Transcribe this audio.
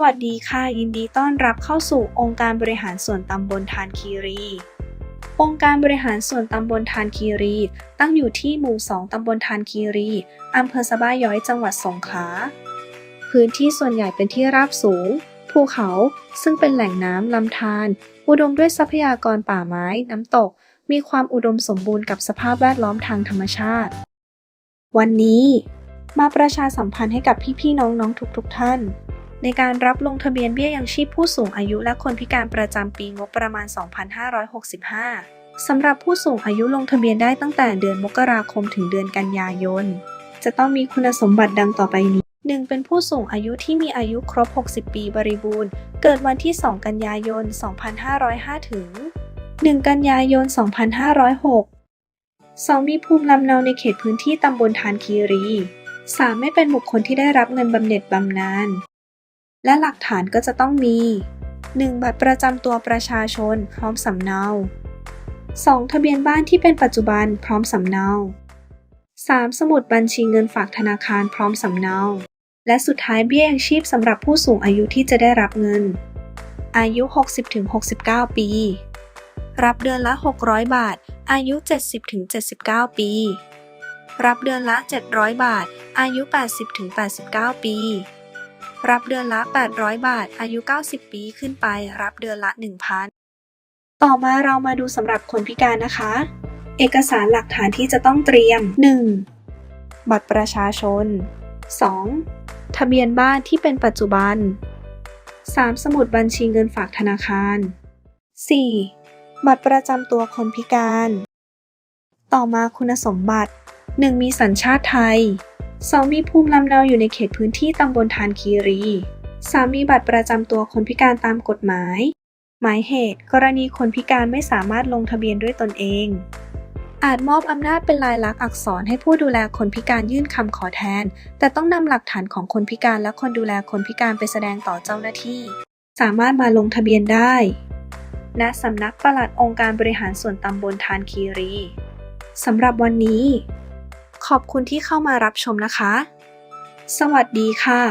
วัสดีค่ะ ยินดีต้อนรับเข้าสู่องค์การบริหารส่วนตำบลทานคีรี องค์การบริหารส่วนตำบลทานคีรี ตั้งอยู่ที่หมู่ 2 ตำบลทานคีรี อำเภอสะบ้าย้อยจังหวัดสงขลา พื้นที่ส่วนใหญ่เป็นที่ราบสูง ภูเขา ซึ่งเป็นแหล่งน้ำลำธารอุดมด้วยทรัพยากรป่าไม้ น้ำตก มีความอุดมสมบูรณ์กับสภาพแวดล้อมทางธรรมชาติ วันนี้ มาประชาสัมพันธ์ให้กับพี่ๆน้องๆทุกๆท่าน ในการรับลงทะเบียนเบี้ยยังชีพผู้สูงอายุและคนพิการประจำปีงบประมาณ 2565 สำหรับผู้สูงอายุลงทะเบียนได้ตั้งแต่เดือนมกราคมถึงเดือนกันยายน จะต้องมีคุณสมบัติดังต่อไปนี้ 1. เป็นผู้สูงอายุที่มีอายุครบ 60 ปีบริบูรณ์ เกิดวันที่ 2 กันยายน 2505 ถึง 1 กันยายน 2506 2. มีภูมิลำเนาในเขตพื้นที่ตำบลทานคีรี 3. ไม่เป็นบุคคลที่ได้รับเงินบำเหน็จบำนาญ และหลักฐานก็จะต้องมี 1. บัตรประจำตัวประชาชน พร้อมสำเนา 2. ทะเบียนบ้านที่เป็นปัจจุบันพร้อมสำเนา 3. สมุดบัญชีเงินฝากธนาคารพร้อมสำเนา และสุดท้ายเบี้ยยังชีพสำหรับผู้สูงอายุที่จะได้รับเงิน อายุ 60-69 ปี รับเดือนละ 600 บาท อายุ 70-79 ปี รับเดือนละ 700 บาท อายุ 80-89 ปี รับเดือนละ 800 บาท อายุ 90 ปีขึ้นไป รับเดือนละ 1,000 ต่อมาเรามาดูสำหรับคนพิการนะคะ เอกสารหลักฐานที่จะต้องเตรียม 1. บัตรประชาชน 2. ทะเบียนบ้านที่เป็นปัจจุบัน 3. สมุดบัญชีเงินฝากธนาคาร 4. บัตรประจำตัวคนพิการ ต่อมาคุณสมบัติ 1. มีสัญชาติไทย 2. มีภูมิลำเนาอยู่ในเขตพื้นที่ตำบลทานคีรี 3. มีบัตรประจำตัวคนพิการตามกฎหมาย หมายเหตุ กรณีคนพิการไม่สามารถลงทะเบียนด้วยตนเอง อาจมอบอำนาจเป็นลายลักษณ์อักษรให้ผู้ดูแลคนพิการยื่นคำขอแทน แต่ต้องนำหลักฐานของคนพิการและคนดูแลคนพิการไปแสดงต่อเจ้าหน้าที่ สามารถมาลงทะเบียนได้ณสำนักปลัดองค์การบริหารส่วนตำบลทานคีรี สำหรับวันนี้ ขอบคุณที่เข้ามารับชมนะคะ สวัสดีค่ะ